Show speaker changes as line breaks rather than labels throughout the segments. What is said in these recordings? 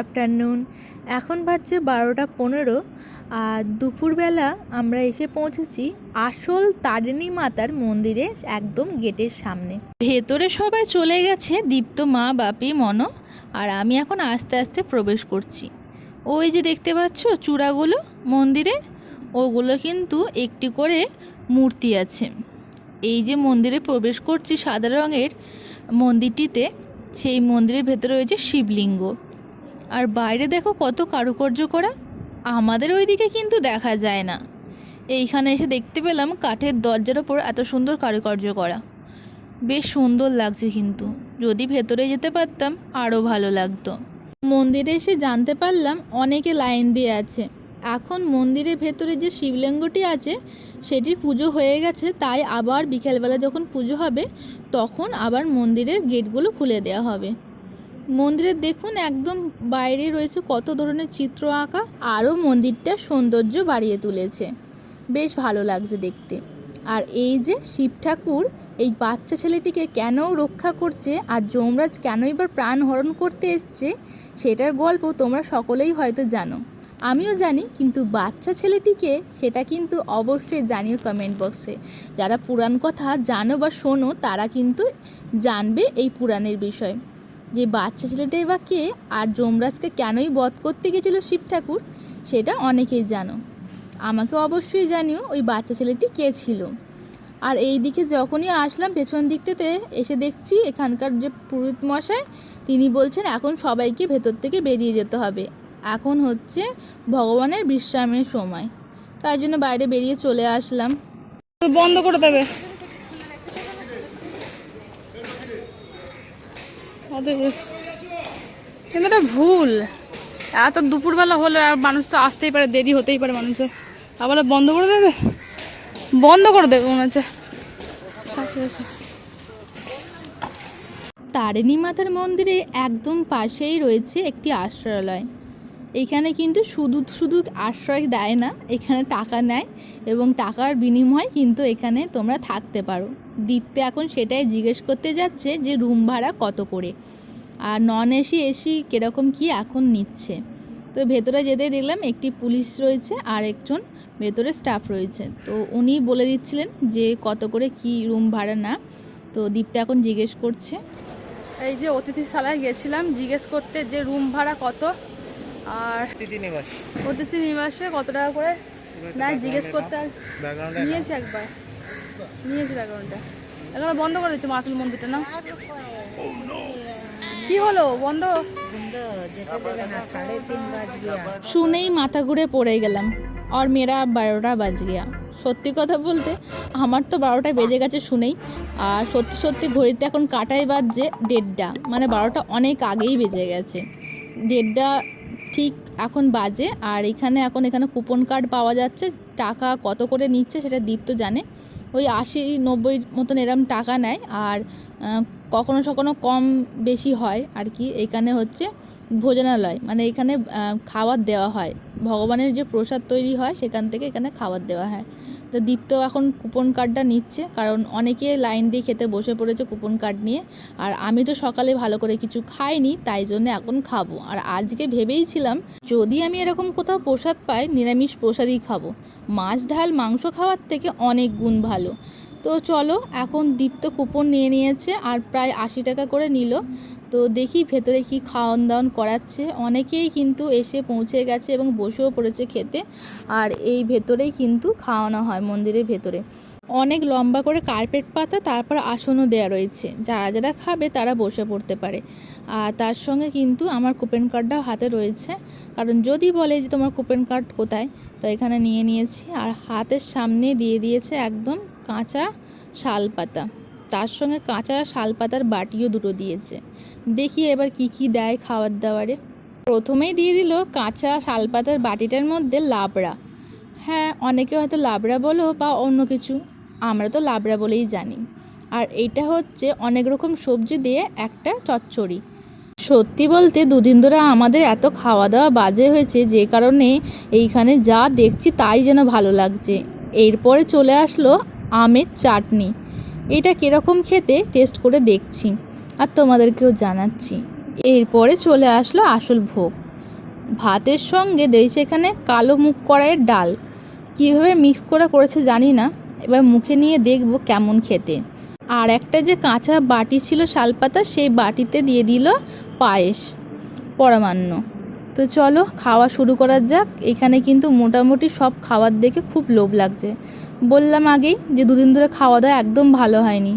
Afternoon. এখন বাজছে বারোটা পনেরো, আর দুপুরবেলা আমরা এসে পৌঁছেছি আসল তারিণী মাতার মন্দিরে, একদম গেটের সামনে। ভেতরে সবাই চলে গেছে, দীপ্ত মা, বাপি, মনো, আর আমি এখন আস্তে আস্তে প্রবেশ করছি। ওই যে দেখতে পাচ্ছ চূড়াগুলো মন্দিরে, ওগুলো কিন্তু একটি করে মূর্তি আছে। এই যে মন্দিরে প্রবেশ করছি সাদা রঙের মন্দিরটিতে, সেই মন্দিরের ভেতরে রয়েছে শিবলিঙ্গ। আর বাইরে দেখো কত কারুকার্য করা। আমাদের ওইদিকে কিন্তু দেখা যায় না। এইখানে এসে দেখতে পেলাম কাঠের দরজার ওপর এত সুন্দর কারুকার্য করা। বেশ সুন্দর লাগছে কিন্তু। যদি ভেতরে যেতে পারতাম আরও ভালো লাগতো। মন্দিরে এসে জানতে পারলাম অনেকে লাইন দিয়ে আছে। এখন মন্দিরের ভেতরে যে শিবলিঙ্গটি আছে, সেটির পুজো হয়ে গেছে, তাই আবার বিকেলবেলা যখন পুজো হবে, তখন আবার মন্দিরের গেটগুলো খুলে দেওয়া হবে। মন্দিরের দেখুন একদম বাইরে রয়েছে কত ধরনের চিত্র আঁকা, আরও মন্দিরটা সৌন্দর্য বাড়িয়ে তুলেছে। বেশ ভালো লাগছে দেখতে। আর এই যে শিব ঠাকুর, এই বাচ্চা ছেলেটিকে কেন রক্ষা করছে আর যমরাজ কেনই বা প্রাণ হরণ করতে এসছে, সেটার গল্প তোমরা সকলেই হয়তো জানো। আমিও জানি, কিন্তু বাচ্চা ছেলেটিকে সেটা কিন্তু অবশ্যই জানিও কমেন্ট বক্সে যারা পুরাণ কথা জানো বা শোনো, তারা কিন্তু জানবে এই পুরাণের বিষয়। যে বাচ্চা ছেলেটাই বা কে আর যমরাজকে কেনই বধ করতে গেছিল শিব ঠাকুর, সেটা অনেকেই জানো। আমাকে অবশ্যই জানিও ওই বাচ্চা ছেলেটি কে ছিল। আর এই দিকে যখনই আসলাম পেছন দিকটাতে এসে দেখছি এখানকার যে পুরোহিত মশাই, তিনি বলছেন এখন সবাইকে ভেতর থেকে বেরিয়ে যেতে হবে। এখন হচ্ছে ভগবানের বিশ্রামের সময়। তাই জন্য বাইরে বেরিয়ে চলে আসলাম।
বন্ধ করে দেবে। কিন্তু এটা ভুল। এত দুপুরবেলা হলে আর মানুষ তো আসতেই পারে, দেরি হতেই পারে মানুষের। আবার বন্ধ করে দেবে? বন্ধ করে দেবে মনে হচ্ছে।
তারিণী মাতার মন্দিরে একদম পাশেই রয়েছে একটি আশ্রয়ালয়। এখানে কিন্তু শুধু শুধু আশ্রয় দেয় না, এখানে টাকা নেয় এবং টাকার বিনিময়ে কিন্তু এখানে তোমরা থাকতে পারো। দীপ্তে এখন সেটাই জিজ্ঞেস করতে যাচ্ছে যে রুম ভাড়া কত করে? আর নন এসি এসি কীরকম কি এখন নিচ্ছে? তো ভেতরে যেতে দেখলাম একটি পুলিশ রয়েছে আর একজন ভেতরে স্টাফ রয়েছে। তো উনি বলে দিচ্ছিলেন যে কত করে কি রুম ভাড়া না। তো দীপ্তে এখন জিজ্ঞেস করছে।
এই যে অতিথিশালায় গেছিলাম জিজ্ঞেস করতে যে রুম ভাড়া কত আর অতিথি নিবাসে কত টাকা করে? না জিজ্ঞেস করতে নিয়েছি একবার। নিয়েছি ব্যাকগ্রাউন্ডটা এখন বন্ধ করে দিচ্ছে মাতুল মন্দিরটা, না? কি হলো? বন্ধ?
শুনেই মাথা ঘুরে পড়ে গেলাম। আর মেয়েরা বারোটা বাজ গিয়া। সত্যি কথা বলতে, আমার তো বারোটা বেজে গেছে শুনেই। আর সত্যি সত্যি ঘড়িতে এখন কাটাই বাজছে দেড়টা। মানে বারোটা অনেক আগেই বেজে গেছে। দেড়টা ঠিক এখন বাজে। আর এখানে এখন এখানে কুপন কার্ড পাওয়া যাচ্ছে টাকা কত করে নিচ্ছে সেটা দীপ্ত জানে। ওই আশি নব্বই মতন এরম টাকা নেয়। আর কখনো সখনো কম বেশি হয় আর কি। এখানে হচ্ছে ভোজনালয় মানে এখানে খাবার দেওয়া হয়। ভগবানের যে প্রসাদ তৈরি হয়, সেখান থেকে এখানে খাবার দেওয়া হয়। তো দীপ্ত এখন কুপন কার্ডটা নিচ্ছে, কারণ অনেকে লাইন দিয়ে খেতে বসে পড়েছে কুপন কার্ড নিয়ে। আর আমি তো সকালে ভালো করে কিছু খাইনি, তাই জন্য এখন খাব। আর আজকে ভেবেইছিলাম যদি আমি এরকম কোথাও প্রসাদ পাই, নিরামিষ প্রসাদই খাব। মাছ ঢাল মাংস খাওয়ার থেকে অনেক গুণ ভালো। তো চলো, এখন দীপ্ত কুপন নিয়ে নিয়েছে আর প্রায় আশি টাকা করে নিল। তো দেখি ভেতরে কি খাওয়ান দাওয়ান করাচ্ছে। অনেকেই কিন্তু এসে পৌঁছে গেছে এবং বসেও পড়েছে খেতে। আর এই ভেতরেই কিন্তু খাওয়ানো হয় মন্দিরের ভেতরে। অনেক লম্বা করে কার্পেট পাতা তারপর আসনও দেওয়া রয়েছে। যারা যারা খাবে তারা বসে পড়তে পারে। আর তার সঙ্গে কিন্তু আমার কুপন কার্ডটাও হাতে রয়েছে। কারণ যদি বলে যে তোমার কুপন কার্ড কোথায়, তো এখানে নিয়ে নিয়েছি। আর হাতের সামনে দিয়ে দিয়েছে একদম কাঁচা শাল পাতা তার সঙ্গে কাঁচা শাল পাতার বাটিও দুটো দিয়েছে। দেখি এবার কি কি দেয় খাবার দাবারে। প্রথমেই দিয়ে দিল কাঁচা শাল পাতার বাটিটার মধ্যে লাবড়া। হ্যাঁ অনেকে হয়তো লাবড়া বলো বা অন্য কিছু। আমরা তো লাবড়া বলেই জানি। আর এটা হচ্ছে অনেক রকম সবজি দিয়ে একটা চচ্চড়ি। সত্যি বলতে দুদিন ধরে আমাদের এত খাওয়া দাওয়া বাজে হয়েছে যে কারণে এইখানে যা দেখছি তাই যেন ভালো লাগছে। এরপরে চলে আসলো আমের চাটনি। এটা কীরকম খেতে টেস্ট করে দেখছি আর তোমাদেরকেও জানাচ্ছি। এরপরে চলে আসলো আসল ভোগ। ভাতের সঙ্গে দিয়েছে এখানে কালো মুগ কড়াইয়ের ডাল। কীভাবে মিক্স করে করেছে জানি না। এবার মুখে নিয়ে দেখব কেমন খেতে। আর একটা যে কাঁচা বাটি ছিল শালপাতা, সেই বাটিতে দিয়ে দিল পায়েস। পরমান্ন। তো চলো, খাওয়া শুরু করা যাক। এখানে কিন্তু মোটামুটি সব খাবার দেখে খুব লোভ লাগছে। বললাম আগেই যে দুদিন ধরে খাওয়া দাওয়া একদম ভালো হয়নি।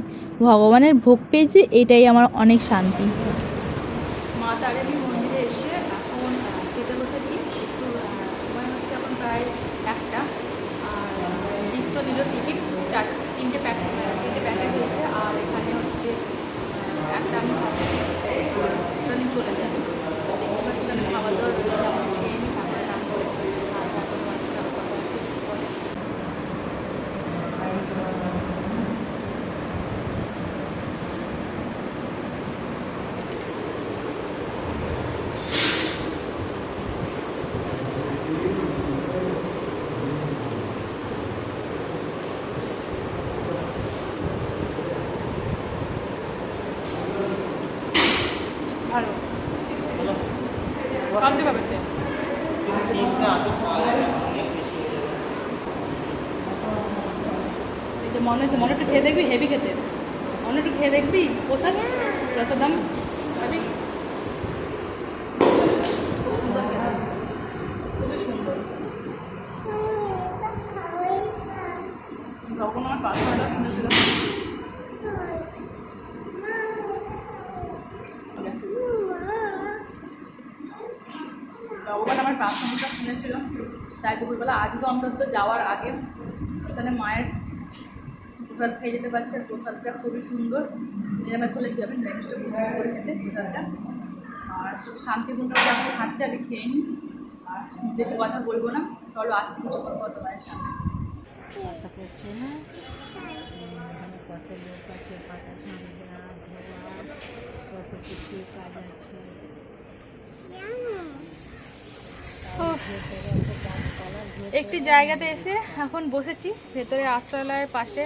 ভগবানের ভোগ পেয়েছি, এটাই আমার অনেক শান্তি। মা তারিণী মন্দিরে এসে এখন খেতে বসেছি একটু সময় হচ্ছে এখন প্রায় একটা আর দীপ্ত দিল টিকিট চার তিনটে প্যাকেট তিনটে প্যাকেট দিয়েছে আর এখানে হচ্ছে আহ, একটা আমি ওখানে চলে যাবে দেখতে পাচ্ছি ওখানে খাওয়া দাওয়া রয়েছে আমার খেয়ে নিই তারপরে রান করে আর তারপরে তোমার সাথে আবার কথা হচ্ছে একটু পরে।
মনে হচ্ছে, মনে একটু খেয়ে দেখবি? হেভি খেতে। মনে একটু খেয়ে দেখবি? প্রসাদ? প্রসাদ দাম? খাবি? খুবই সুন্দর। তখন আমার পাসওয়ার্ডটা তাই দুপুরবেলা আজকে অন্তত যাওয়ার আগে এখানে মায়ের প্রসাদ খেয়ে যেতে পারছে আর প্রসাদটা খুবই সুন্দর। নিরামিষ হলে কী হবে নিরামিষটা খুব সুন্দর খেতে প্রসাদটা। আর শান্তিপূর্ণ যখন খাচ্ছে আগে খেয়ে নিই। আর বেশি কথা বলব না। চলো আসছি কিছুক্ষণ সামনে
কথা করছে না কত লোক আছে পাতা ঠান্ডা ধোয়া কত কিছু কাজ আছে ভেতরে একটা
জায়গাতে এসে এখন বসেছি। ভেতরে আশ্রয়ালয়ের পাশে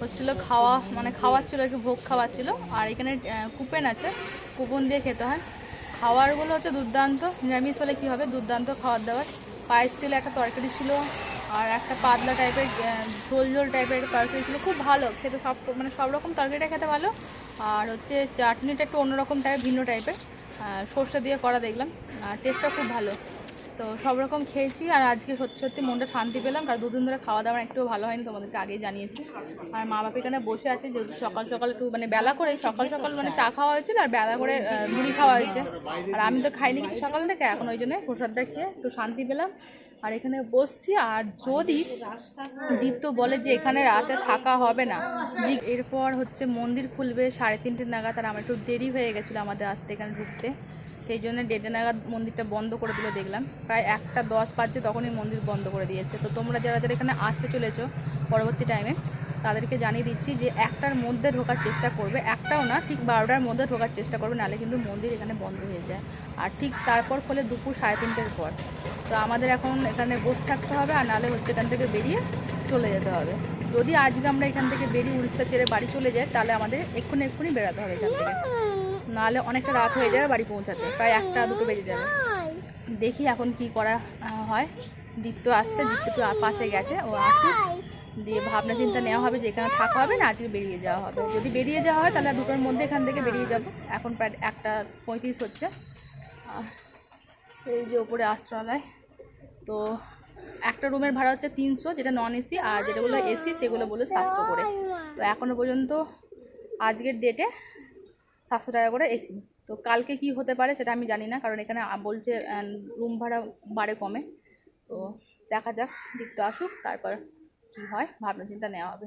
হচ্ছিল খাওয়া মানে খাওয়াচ্ছিল আর কি, ভোগ খাওয়াচ্ছিল। আর এখানে কুপন আছে। কুপন দিয়ে খেতে হয়। খাওয়ারগুলো হচ্ছে দুর্দান্ত, নিরামিষ হলে কী হবে? দুর্দান্ত খাবার দাবার। পায়েস ছিল, একটা তরকারি ছিল, আর একটা পাতলা টাইপের ঝোল ঝোল টাইপের একটা তরকারি ছিল। খুব ভালো, খেতে সব মানে সব রকম তরকারিটা খেতে ভালো। আর হচ্ছে চাটনিটা একটু অন্যরকম টাইপের ভিন্ন টাইপের সর্ষে দিয়ে করা দেখলাম। আর টেস্টটা খুব ভালো। তো সব রকম খেয়েছি আর আজকে সত্যি সত্যি মনটা শান্তি পেলাম, কারণ দুদিন ধরে খাওয়া দাওয়া একটু ভালো হয়নি তোমাদেরকে আগেই জানিয়েছি। আর মা বাপ এখানে বসে আছে, যেহেতু সকাল সকাল একটু মানে বেলা করে সকাল সকাল মানে চা খাওয়া হয়েছিল আর বেলা করে মুড়ি খাওয়া হয়েছে। আর আমি তো খাইনি কিছু সকাল থেকে, এখন ওই জন্য প্রসাদটা খেয়ে একটু শান্তি পেলাম। আর এখানে বসছি, আর যদি দীপ্ত বলে যে এখানে রাতে থাকা হবে না এরপর হচ্ছে মন্দির খুলবে সাড়ে তিনটে নাগাদ, আর আমার একটু দেরি হয়ে গেছিল আমাদের আসতে এখানে ঢুকতে। সেই জন্য দেড়টে নাগাদ মন্দিরটা বন্ধ করে দিল দেখলাম। প্রায় একটা দশ বাজছে তখনই মন্দির বন্ধ করে দিয়েছে। তো তোমরা যারা যারা এখানে আসতে চলেছো পরবর্তী টাইমে তাদেরকে জানিয়ে দিচ্ছি যে একটার মধ্যে ঢোকার চেষ্টা করবে, একটাও না, ঠিক বারোটার মধ্যে ঢোকার চেষ্টা করবে, নাহলে কিন্তু মন্দির এখানে বন্ধ হয়ে যায়। আর ঠিক তারপর ফলে দুপুর সাড়ে তিনটের পর। তো আমাদের এখন এখানে বসে থাকতে হবে, আর নাহলে হচ্ছে এখান থেকে বেরিয়ে চলে যেতে হবে। যদি আজকে আমরা এখান থেকে বেরিয়ে উড়িষ্যা ছেড়ে বাড়ি চলে যাই, তাহলে আমাদের এক্ষুনি এক্ষুনি বেরোতে হবে এখান থেকে। নাহলে অনেকটা রাত হয়ে যাবে বাড়ি পৌঁছাতে। প্রায় একটা, দুটো বেজে যাবে। দেখি এখন কি করা হয়। দীপ্ত আসছে, দীপ্ত পাশে গেছে, ও আসুক দিয়ে ভাবনা চিন্তা নেওয়া হবে যে এখানে থাকা হবে না, আজকে বেরিয়ে যাওয়া হবে। যদি বেরিয়ে যাওয়া হয়, তাহলে দুটোর মধ্যে এখান থেকে বেরিয়ে যাব। এখন প্রায় একটা পঁয়ত্রিশ হচ্ছে। এই যে ওপরে আশ্রয়ালয়। তো একটা রুমের ভাড়া হচ্ছে তিনশো, যেটা নন এসি আর যেটাগুলো এসি সেগুলো বলে সাতশো করে। তো এখনও পর্যন্ত আজকের ডেটে সাতশো টাকা করে এসি। তো কালকে কি হতে পারে সেটা আমি জানি না, কারণ এখানে বলছে রুম ভাড়া বাড়ে কমে। তো দেখা যাক দিকটা আসুক, তারপর কি হয় ভাবনা চিন্তা নেওয়া হবে।